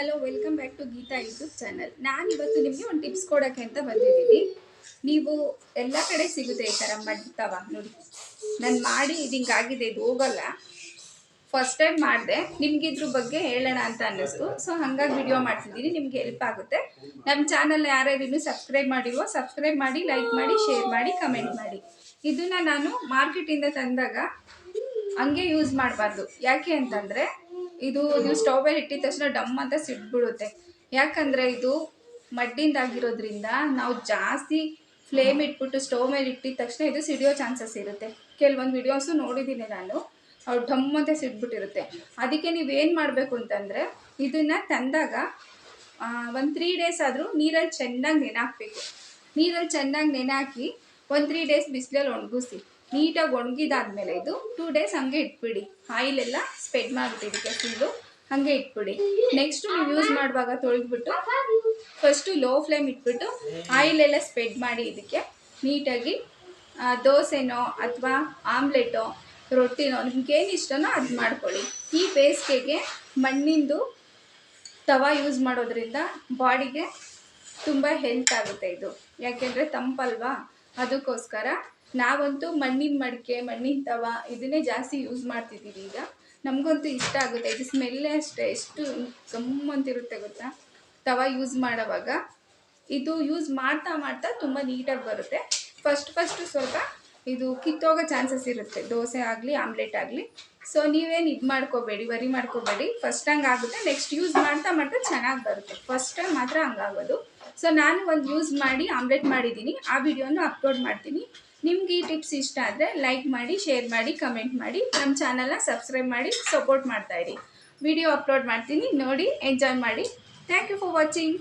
Hello, welcome back to Geetha YouTube channel. ನಾನು ಇವತ್ತು ನಿಮಗೆ ಒಂದು ಟಿಪ್ಸ್ ಕೊಡೋಕ್ಕೆ ಅಂತ ಬಂದಿದ್ದೀನಿ. ನೀವು ಎಲ್ಲ ಕಡೆ ಸಿಗುತ್ತೆ ಈ ಥರ ಮಡ್ತವ ನೋಡಿ. ನಾನು ಮಾಡಿ ಇದು ಹಿಂಗಾಗಿದೆ, ಇದು ಹೋಗಲ್ಲ. ಫಸ್ಟ್ ಟೈಮ್ ಮಾಡಿದೆ. ನಿಮ್ಗೆ ಇದ್ರ ಬಗ್ಗೆ ಹೇಳೋಣ ಅಂತ ಅನ್ನಿಸ್ತು. ಸೊ ಹಾಗಾಗಿ ವಿಡಿಯೋ ಮಾಡ್ತಿದ್ದೀನಿ. ನಿಮ್ಗೆ ಹೆಲ್ಪ್ ಆಗುತ್ತೆ. ನಮ್ಮ ಚಾನಲ್ ಯಾರ್ಯಾರು ಸಬ್ಸ್ಕ್ರೈಬ್ ಮಾಡಿಲ್ವೋ ಸಬ್ಸ್ಕ್ರೈಬ್ ಮಾಡಿ ಲೈಕ್ ಮಾಡಿ ಶೇರ್ ಮಾಡಿ ಕಮೆಂಟ್ ಮಾಡಿ. ಇದನ್ನ ನಾನು ಮಾರ್ಕೆಟಿಂದ ತಂದಾಗ ಹಂಗೆ ಯೂಸ್ ಮಾಡಬಾರ್ದು. ಯಾಕೆ ಅಂತಂದರೆ ಇದು ನೀವು ಸ್ಟವ್ ಮೇಲೆ ಇಟ್ಟಿದ ತಕ್ಷಣ ಡಮ್ ಅಂತ ಸಿಡ್ಬಿಡುತ್ತೆ ಯಾಕಂದರೆ ಇದು ಮಡ್ಡಿಂದ ಆಗಿರೋದ್ರಿಂದ ನಾವು ಜಾಸ್ತಿ ಫ್ಲೇಮ್ ಇಟ್ಬಿಟ್ಟು ಸ್ಟವ್ ಮೇಲೆ ಇಟ್ಟಿದ ತಕ್ಷಣ ಇದು ಸಿಡಿಯೋ ಚಾನ್ಸಸ್ ಇರುತ್ತೆ. ಕೆಲವೊಂದು ವಿಡಿಯೋಸು ನೋಡಿದ್ದೀನಿ ನಾನು. ಅವ್ರು ಡಮ್ ಅಂತ ಸಿಡ್ಬಿಟ್ಟಿರುತ್ತೆ ಅದಕ್ಕೆ ನೀವೇನು ಮಾಡಬೇಕು ಅಂತಂದರೆ ಇದನ್ನು ತಂದಾಗ ಒಂದು ತ್ರೀ ಡೇಸ್ ಆದರೂ ನೀರಲ್ಲಿ ಚೆನ್ನಾಗಿ ನೆನೆ ಹಾಕಬೇಕು ನೀರಲ್ಲಿ ಚೆನ್ನಾಗಿ ನೆನೆ ಹಾಕಿ ಒಂದು ತ್ರೀ ಡೇಸ್ ಬಿಸಿಲಲ್ಲಿ ಒಣಗಿಸಿ ನೀಟಾಗಿ ಒಣಗಿದಾದ್ಮೇಲೆ ಇದು ಟೂ ಡೇಸ್ ಹಂಗೆ ಇಟ್ಬಿಡಿ. ಆಯಿಲ್ ಎಲ್ಲ ಸ್ಪ್ರೆಡ್ ಇದಕ್ಕೆ ಫುಲ್ಲು ಹಾಗೆ ಇಟ್ಬಿಡಿ. ನೆಕ್ಸ್ಟು ನೀವು ಯೂಸ್ ಮಾಡುವಾಗ ತೊಳೆದ್ಬಿಟ್ಟು ಫಸ್ಟು ಲೋ ಫ್ಲೇಮ್ ಇಟ್ಬಿಟ್ಟು ಆಯಿಲ್ ಎಲ್ಲ ಸ್ಪ್ರೆಡ್ ಮಾಡಿ ಇದಕ್ಕೆ ನೀಟಾಗಿ ದೋಸೆನೋ ಅಥವಾ ಆಮ್ಲೆಟೋ, ರೊಟ್ಟಿನೋ ನಿಮ್ಗೆ ಏನು ಇಷ್ಟನೋ ಅದು ಮಾಡ್ಕೊಳ್ಳಿ. ಈ ಬೇಸಿಗೆಗೆ ಮಣ್ಣಿಂದು ತವ ಯೂಸ್ ಮಾಡೋದ್ರಿಂದ ಬಾಡಿಗೆ ತುಂಬ ಹೆಲ್ತ್ ಆಗುತ್ತೆ ಇದು. ಯಾಕೆಂದರೆ ತಂಪಲ್ವಾ? ಅದಕ್ಕೋಸ್ಕರ ನಾವಂತೂ ಮಣ್ಣಿನ ಮಡಿಕೆ, ಮಣ್ಣಿನ ತವ ಇದನ್ನೇ ಜಾಸ್ತಿ ಯೂಸ್ ಮಾಡ್ತಿದ್ದೀವಿ ಈಗ. ನಮಗಂತೂ ಇಷ್ಟ ಆಗುತ್ತೆ. ಇದು ಸ್ಮೆಲ್ಲೇ ಅಷ್ಟೇ, ಎಷ್ಟು ಗಮ್ ಅಂತಿರುತ್ತೆ ಗೊತ್ತಾ? ತವ ಯೂಸ್ ಮಾಡೋವಾಗ. ಇದು ಯೂಸ್ ಮಾಡ್ತಾ ಮಾಡ್ತಾ ತುಂಬ ನೀಟಾಗಿ ಬರುತ್ತೆ. ಫಸ್ಟ್ ಫಸ್ಟು ಸ್ವಲ್ಪ ಇದು ಕಿತ್ತೋಗೋ ಚಾನ್ಸಸ್ ಇರುತ್ತೆ. ದೋಸೆ ಆಗಲಿ ಆಮ್ಲೆಟ್ ಆಗಲಿ. ಸೊ ನೀವೇನು ಇದು ಮಾಡ್ಕೋಬೇಡಿ ವರಿ ಮಾಡ್ಕೋಬೇಡಿ. ಫಸ್ಟ್ ಹಂಗೆ ಆಗುತ್ತೆ. ನೆಕ್ಸ್ಟ್ ಯೂಸ್ ಮಾಡ್ತಾ ಮಾಡ್ತಾ ಚೆನ್ನಾಗಿ ಬರುತ್ತೆ. ಫಸ್ಟ್ ಟೈಮ್ ಮಾತ್ರ ಹಂಗಾಗೋದು ಸೊ ನಾನು ಒಂದು ಯೂಸ್ ಮಾಡಿ ಆಮ್ಲೆಟ್ ಮಾಡಿದ್ದೀನಿ. ಆ ವಿಡಿಯೋನ ಅಪ್ಲೋಡ್ ಮಾಡ್ತೀನಿ. ನಿಮ್ಗೆ ಈ ಟಿಪ್ಸ್ ಇಷ್ಟ ಆದರೆ ಲೈಕ್ ಮಾಡಿ ಶೇರ್ ಮಾಡಿ ಕಮೆಂಟ್ ಮಾಡಿ. ನಮ್ಮ ಚಾನಲ್ನ ಸಬ್ಸ್ಕ್ರೈಬ್ ಮಾಡಿ ಸಪೋರ್ಟ್ ಮಾಡ್ತಾ ಇರಿ. ವಿಡಿಯೋ ಅಪ್ಲೋಡ್ ಮಾಡ್ತೀನಿ. ನೋಡಿ ಎಂಜಾಯ್ ಮಾಡಿ. Thank you for watching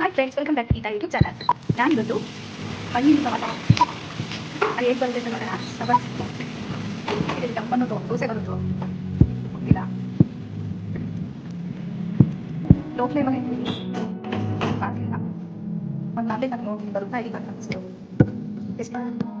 hi friends welcome back Geetha YouTube channel ನಾನು ಇವತ್ತು ಮಣ್ಣಿನ ಹೇಗೆ ಅದು ಹೇಗೆ ಬರುತ್ತೆ ಅಂತ ನೋಡೋಣ ಟಮಾಟ ಇದು ಟಪ್ಪನ್ನು ದೋಸೆ ಬರುತ್ತೋ ಗೊತ್ತಿಲ್ಲ ಲೋ ಫ್ಲೇಮಲ್ಲಿ ಇಟ್ಟಿದ್ದೀನಿ ಆಗಲಿಲ್ಲ ಒಂದು ನಾಲ್ಕು ನಾನು ನೋಡಿ ಬರುತ್ತಾ ಇದೀಗ ಎಷ್ಟು